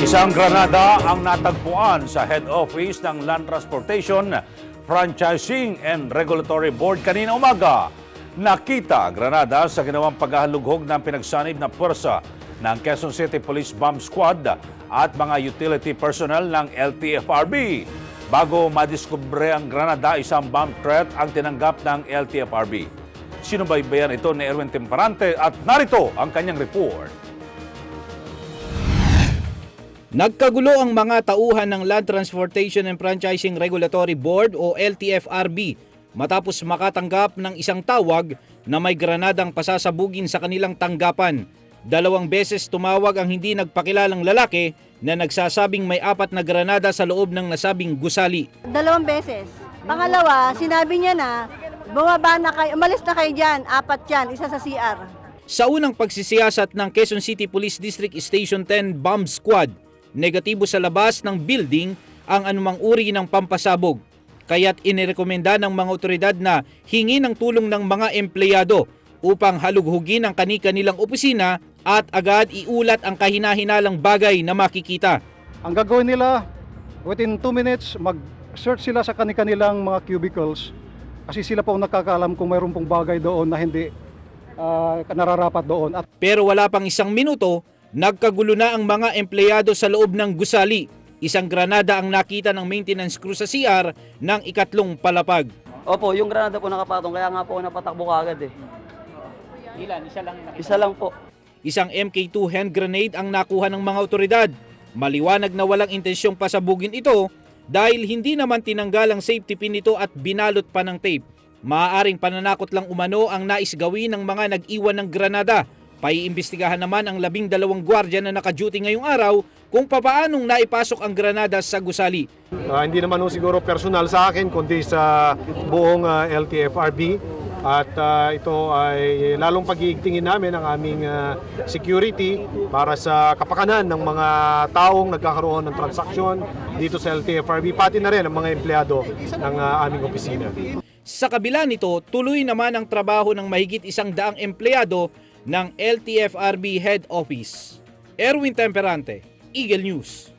Isang granada ang natagpuan sa head office ng Land Transportation Franchising and Regulatory Board kanina umaga. Nakita granada sa ginawang paghahalughog ng pinagsanib na pwersa ng Quezon City Police Bomb Squad at mga utility personnel ng LTFRB. Bago madiskubre ang granada, isang bomb threat ang tinanggap ng LTFRB. Sinubaybayan ito ni Erwin Temperante at narito ang kanyang report. Nagkagulo ang mga tauhan ng Land Transportation and Franchising Regulatory Board o LTFRB matapos makatanggap ng isang tawag na may granadang pasasabugin sa kanilang tanggapan. Dalawang beses tumawag ang hindi nagpakilalang lalaki na nagsasabing may apat na granada sa loob ng nasabing gusali. Dalawang beses. Pangalawa, sinabi niya na, bumaba na kayo, umalis na kayo dyan, apat yan, isa sa CR. Sa unang pagsisiyasat ng Quezon City Police District Station 10 Bomb Squad, negatibo sa labas ng building ang anumang uri ng pampasabog. Kaya't inirekomenda ng mga otoridad na hingi ng tulong ng mga empleyado upang halughugin ang kani-kanilang opisina at agad iulat ang kahinahinalang bagay na makikita. Ang gagawin nila, within 2 minutes, mag-search sila sa kanilang mga cubicles kasi sila po ang nakakaalam kung mayroon pong bagay doon na hindi ah, nararapat doon. At Pero wala pang isang minuto, nagkagulo na ang mga empleyado sa loob ng gusali. Isang granada ang nakita ng maintenance crew sa CR ng ikatlong palapag. Opo, yung granada po nakapatong, kaya nga po ako napatakbo kagad eh. Ilan? Isa lang Isa lang po. Isang MK2 hand grenade ang nakuha ng mga otoridad. Maliwanag na walang intensyong pasabugin ito dahil hindi naman tinanggal ang safety pin nito at binalot pa ng tape. Maaaring pananakot lang umano ang nais gawin ng mga nag-iwan ng granada. Paiimbestigahan naman ang labing dalawang gwardya na nakaduty ngayong araw kung papaanong naipasok ang granada sa gusali. Ah, hindi naman ho siguro personal sa akin kundi sa buong ah, LTFRB at ah, ito ay lalong pag-iigtingin namin ang aming ah, security para sa kapakanan ng mga taong nagkakaroon ng transaksyon dito sa LTFRB pati na rin ang mga empleyado ng ah, aming opisina. Sa kabila nito, tuloy naman ang trabaho ng mahigit isang daang empleyado ng LTFRB Head Office. Erwin Temperante, Eagle News.